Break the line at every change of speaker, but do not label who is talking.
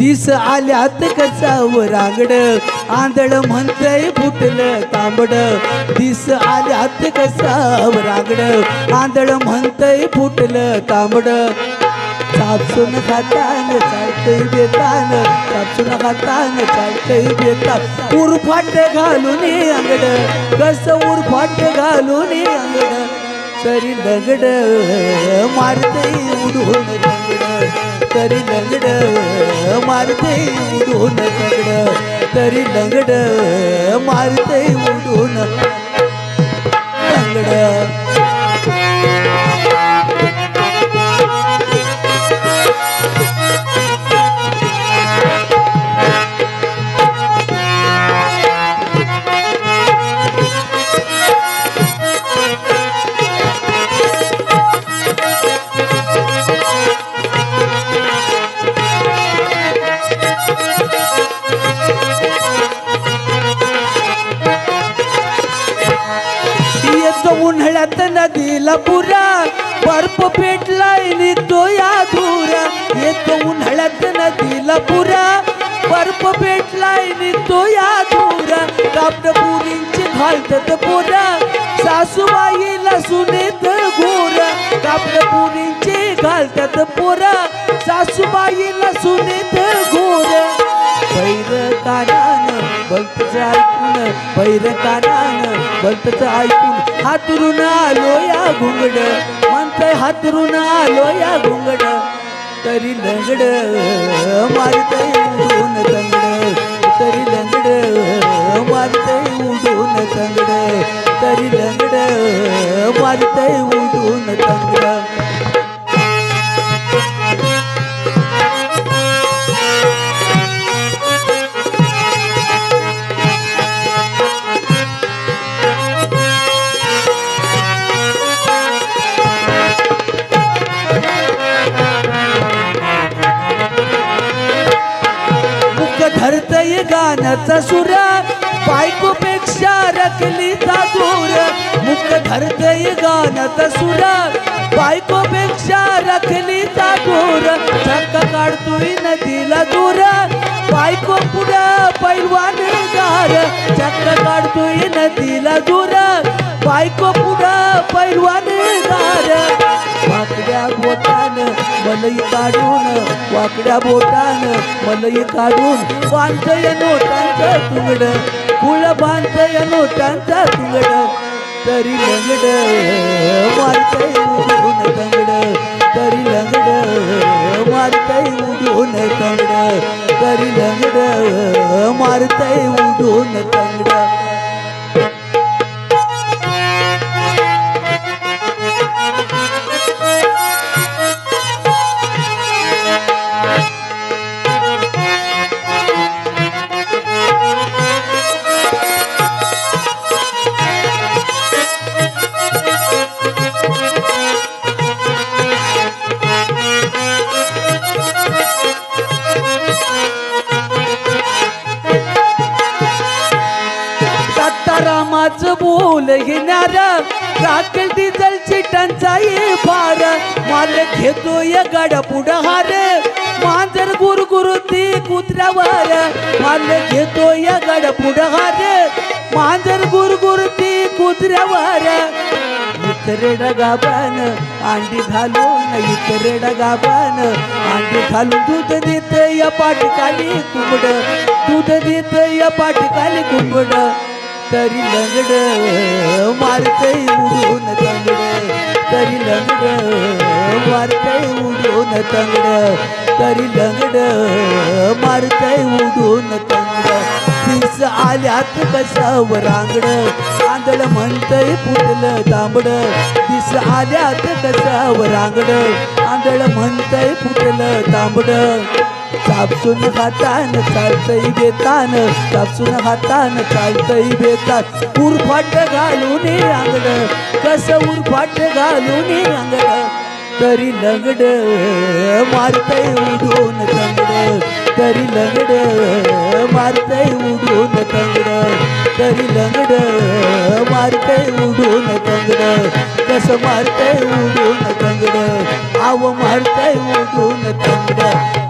दिस आल्यात कसाव रांगड? आंधळ म्हणतय फुटलं तांबड. दिस आल्यात कसाव रांगड? आंधळ म्हणतय फुटलं तांबड. चापसून खातान चालतंय बेतान. चापसून खातान चालतंय बेतान. उरफाट घालून अंगड. कस उरफाट घालून अंगड? तरी दगड मारते उडून दगड. तरी दगड मारते उडून दगड. तरी दगड मारते उडून दगड. पाण्यात नदीला पुरा. बर्फ पेटलाय निघतो या धुरा येतो उन्हाळ्यात नदीला पुरा. बर्फ पेटलाय निघतो या धुरा कापड पुरींची घालतात पोरा. सासूबाईला सुनेत घोरा. कापड पुरींची घालतात पोरा. बलतच ऐकून बैर कानान बलतच ऐकून हातरून आलो या घुंगड. म्हणतय हातरून आलो या घुंगड. तरी लंगड मारतय उडून तंगड. तरी लंगड मारतय उडून तंगड. तरी लंगड मारतय उडून तंगड. मुख गाण्याचा सुरा बायकोपेक्षा रकलीचा दूर मुख धरतय गाण्याचा सुरा बायकोपेक्षा रखलीचा दूर चक्क काढतोय नदीला दूर. बायको पुढे पैलवान गार. चक्क काढतोय नदीला दूर. बायको पुढे पैलवान मलई काढून वाकड्या बोटान मलई काढून बांधय नोटांचा तुंगड. कुळ बांधय नोटांचा तुंगड. तरी लंगड मारतय रामाचं बोल घेणार. राखेल डिझलची टंचाई फार. माल घेतोय गाडा पुढं हार मांजर गुरगुरुती कुत्र्यावर. माल घेतोय गाडा पुढं हार मांजर गुरगुरुती कुत्र्यावर. इतरे गाबान अंडी घालून इतरेड गाबान अंडी घालून दूध देत या पाठकाली कुंबड. दूध देत या पाठकाली कुंबड. तरी लंगड मारतय उडून तंगड. तरी लंगड मारतय उडून तंगड. तरी लंगड मारतय उडून तंगड. तीस आल्यात कसाव रांगड. आंधळ म्हणतय फुटलं तांबड. दिस आल्यात कसाव रांगड. आंधळ म्हणतय फुटलं तांबड. चापसून हातान चालतय बेतान चापसून हातान चालतय बेतान. उरफाट घालून अंगड कस उरफाट घालून अंगड तरी लगड मारतय उडून तंगड तरी लगड मारतय उडून तंगड तरी लगड मारतय उडून तंगड कस मारतय उडून तंगड? आव मारतय उडून तंगड.